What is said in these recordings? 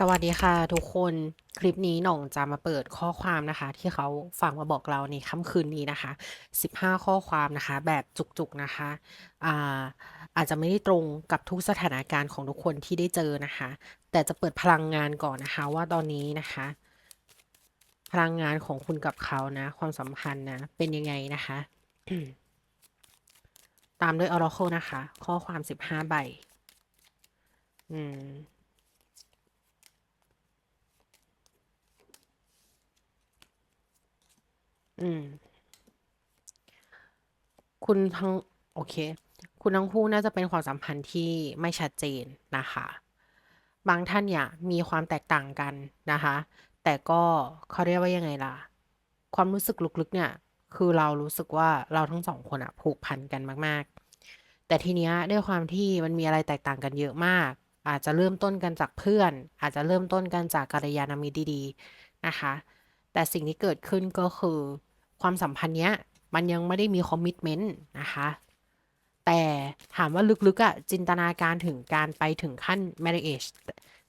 สวัสดีค่ะทุกคนคลิปนี้หน่องจะมาเปิดข้อความนะคะ ที่เขาฝากมาบอกเราในค่ำคืนนี้นะคะ 15 ข้อความนะคะ แบบจุกๆนะคะอ่าอาจจะไม่ได้ตรงกับทุกสถานการณ์ของทุกคนที่ได้เจอนะคะ แต่จะเปิดพลังงานก่อนนะคะ ว่าตอนนี้นะคะ พลังงานของคุณกับเขานะ ความสัมพันธ์นะ เป็นยังไงนะคะ ตามด้วย Oracle นะคะ ข้อความ 15 ใบ อืม อืม คุณทั้ง โอเค คุณทั้งคู่น่าจะเป็นความสัมพันธ์ที่ไม่ชัดเจนนะคะ บางท่านเนี่ยมีความแตกต่างกันนะคะ แต่ก็เขาเรียกว่ายังไงล่ะ ความรู้สึกลึกๆเนี่ย คือเรารู้สึกว่าเราทั้งสองคนอะผูกพันกันมาก ๆ แต่ทีเนี้ยด้วยความที่มันมีอะไรแตกต่างกันเยอะมาก อาจจะเริ่มต้นกันจากเพื่อน อาจจะเริ่มต้นกันจากกัลยาณมิตรดีๆนะคะ แต่สิ่งที่เกิดขึ้นก็คือ ความสัมพันธ์เนี้ย มันยังไม่ได้มีคอมมิ t เมนต์นะคะ แต่ถามว่าลึกๆอะ่ะจินตนาการถึงการไปถึงขั้น marriage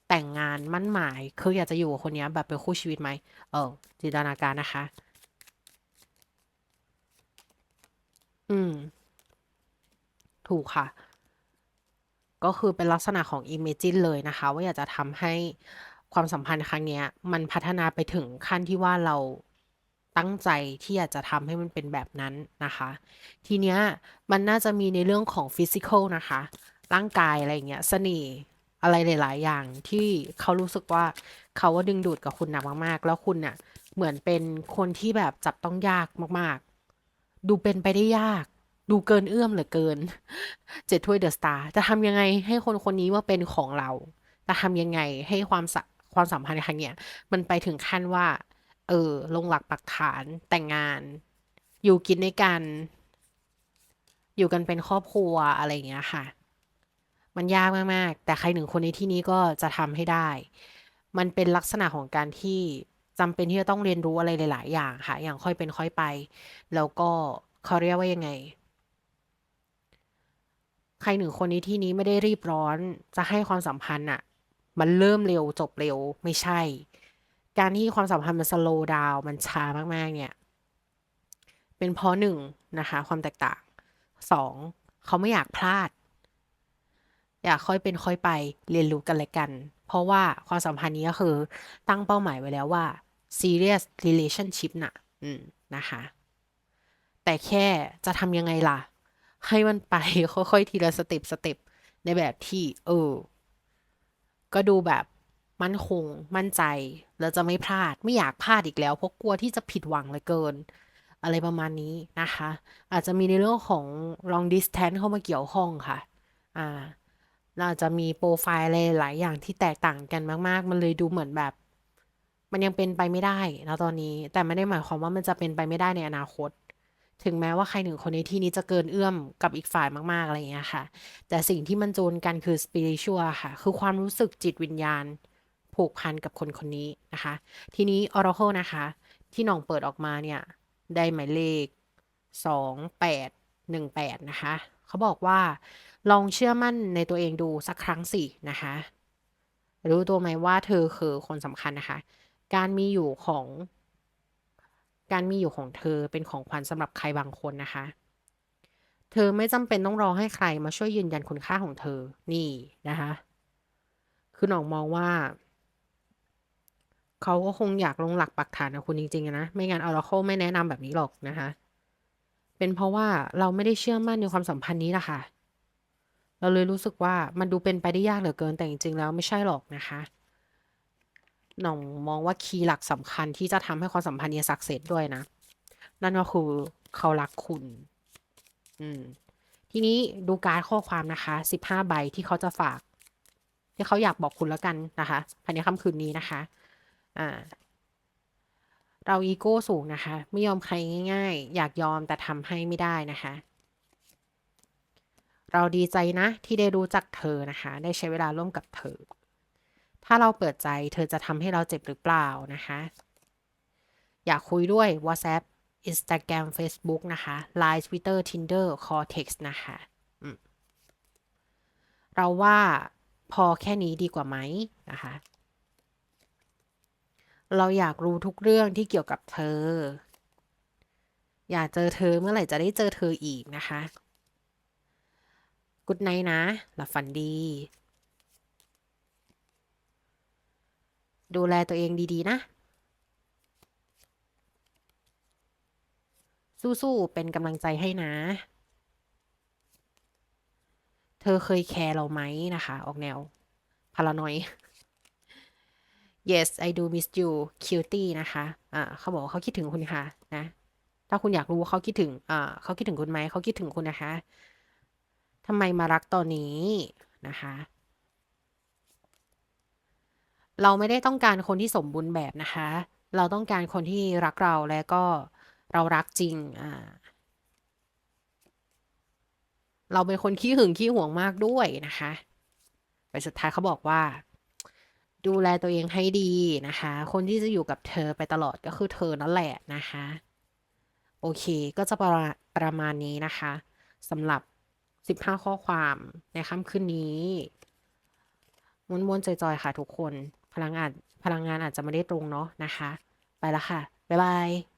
แต่งงานมั่นหมาย คืออยากจะอยู่กับคนเนี้ยแบบเป็นคู่ชีวิตไหม เออ จินตนาการนะคะ อืม ถูกค่ะ ก็คือเป็นลักษณะของ Imagine เลยนะคะ ว่าอยากจะทำให้ความสัมพันธ์ครั้งเนี้ยมันพัฒนาไปถึงขั้นที่ว่าเรา ตั้งใจที่อยากจะทำให้มันเป็นแบบนั้นนะคะ ทีเนี้ยมันน่าจะมีในเรื่องของฟิสิกอลนะคะ ร่างกายอะไรเงี้ยเสน่ห์อะไรหลาย ๆ อย่างที่เขารู้สึกว่าเขาว่าดึงดูดกับคุณหนักมากๆ แล้วคุณน่ะเหมือนเป็นคนที่แบบจับต้องยากมากๆ ดูเป็นไปได้ยาก ดูเกินเอื้อมเหลือเกินเจ็ดถ้วยเดอะสตาร์จะทำยังไงให้คนคนนี้ว่าเป็นของเราจะทำยังไงให้ความความสัมพันธ์ครั้งเนี้ยมันไปถึงขั้นว่า เออ ลงหลักปักฐานแต่งงาน อยู่กินด้วยกัน อยู่กันเป็นครอบครัวอะไรอย่างเงี้ยค่ะ มันยากมากๆ แต่ใครหนึ่งคนในที่นี้ก็จะทำให้ได้ มันเป็นลักษณะของการที่จำเป็นที่จะต้องเรียนรู้อะไรหลาย ๆ อย่างค่ะ อย่างค่อยเป็นค่อยไป แล้วก็เขาเรียกว่ายังไง ใครหนึ่งคนในที่นี้ไม่ได้รีบร้อน จะให้ความสัมพันธ์อะมันเริ่มเร็วจบเร็วไม่ใช่ การที่ความสัมพันธ์มันสโลว์ดาวมันช้ามากๆ เนี่ย เป็นเพราะหนึ่งนะคะ ความแตกต่างสองเขาไม่อยากพลาด อยากค่อยเป็นค่อยไปเรียนรู้กันและกัน เพราะว่าความสัมพันธ์นี้ก็คือตั้งเป้าหมายไว้แล้วว่า serious relationship น่ะ อืมนะคะ แต่แค่จะทำยังไงล่ะ ให้มันไปค่อยๆ ทีละสเต็ปสเต็ปในแบบที่ เออ ก็ดูแบบ มั่นคง มั่นใจ แล้วจะไม่พลาด ไม่อยากพลาดอีกแล้ว เพราะกลัวที่จะผิดหวังเหลือเกิน อะไรประมาณนี้นะคะ อาจจะมีในเรื่องของ long distance เข้ามาเกี่ยวข้องค่ะ อ่าเราจะมีโปรไฟล์อะไรหลายอย่างที่แตกต่างกันมาก ๆ มันเลยดูเหมือนแบบ มันยังเป็นไปไม่ได้นะตอนนี้ แต่ไม่ได้หมายความว่ามันจะเป็นไปไม่ได้ในอนาคต ถึงแม้ว่าใครหนึ่งคนในที่นี้จะเกินเอื้อมกับอีกฝ่ายมาก ๆ อะไรอย่างเงี้ยค่ะ แต่สิ่งที่มันจูนกันคือ spiritual ค่ะ คือความรู้สึกจิตวิญญาณ ผูกพันกับคนคนนี้นะคะ ทีนี้ Oracle นะคะ ที่น้องเปิดออกมาเนี่ย ได้หมายเลข 2818 นะคะ เขาบอกว่า ลองเชื่อมั่นในตัวเองดูสักครั้งสินะคะ รู้ตัวไหมว่าเธอคือคนสำคัญนะคะ การมีอยู่ของ การมีอยู่ของเธอเป็นของขวัญสำหรับใครบางคนนะคะเธอไม่จำเป็นต้องรอให้ใครมาช่วยยืนยันคุณค่าของเธอ นี่นะคะ คือหน้องมองว่า เขาก็คงอยากลงหลักปักฐานกับคุณจริงๆนะ ไม่งั้น Oracle ไม่แนะนำแบบนี้หรอกนะคะ เป็นเพราะว่าเราไม่ได้เชื่อมั่นในความสัมพันธ์นี้ละค่ะ เราเลยรู้สึกว่ามันดูเป็นไปได้ยากเหลือเกินแต่จริงๆแล้วไม่ใช่หรอกนะคะหน่องมองว่าคีย์หลักสำคัญที่จะทำให้ความสัมพันธ์นี้สักเซสด้วยนะ นั่นก็คือเขารักคุณ อืม ทีนี้ดูการข้อความนะคะ15ใบที่เขาจะฝากที่เขาอยากบอกคุณแล้วกันนะคะภายในค่ำคืนนี้นะคะ อ่าเราอีโก้สูงนะคะ ไม่ยอมใครง่าย ๆ อยากยอมแต่ทำให้ไม่ได้นะคะ เราดีใจนะที่ได้รู้จักเธอนะคะ ได้ใช้เวลาร่วมกับเธอ ถ้าเราเปิดใจเธอจะทำให้เราเจ็บหรือเปล่านะคะ อยากคุยด้วย WhatsApp Instagram Facebook นะคะ Line Twitter Tinder Cortex นะคะเราว่าพอแค่นี้ดีกว่าไหมนะคะ เราอยากรู้ทุกเรื่องที่เกี่ยวกับเธอ อยากเจอเธอเมื่อไหร่จะได้เจอเธออีกนะคะกุดไนนะ หลับฝันดี ดูแลตัวเองดีๆ นะ สู้ๆ เป็นกำลังใจให้นะ เธอเคยแคร์เราไหมนะคะ ออกแนวพารานอย yes I do miss you cutie นะคะ อ่าเขาบอกเขาคิดถึงคุณค่ะ นะ ถ้าคุณอยากรู้เขาคิดถึง อ่าเขาคิดถึงคุณไหม เขาคิดถึงคุณนะคะทำไมมารักตอนนี้นะคะ เราไม่ได้ต้องการคนที่สมบูรณ์แบบนะคะ เราต้องการคนที่รักเราและก็เรารักจริง อ่า เราเป็นคนขี้หึงขี้หวงมากด้วยนะคะ ไปสุดท้ายเขาบอกว่า ดูแลตัวเองให้ดีนะคะ คนที่จะอยู่กับเธอไปตลอดก็คือเธอนั่นแหละนะคะ โอเคก็จะประมาณประมาณนี้นะคะสำหรับ 15 ข้อความในค่ำคืนนี้ม้วนๆจอยๆค่ะทุกคน พลังงานพลังงานอาจจะไม่ได้ตรงเนาะนะคะ ไปละค่ะ บ๊ายบาย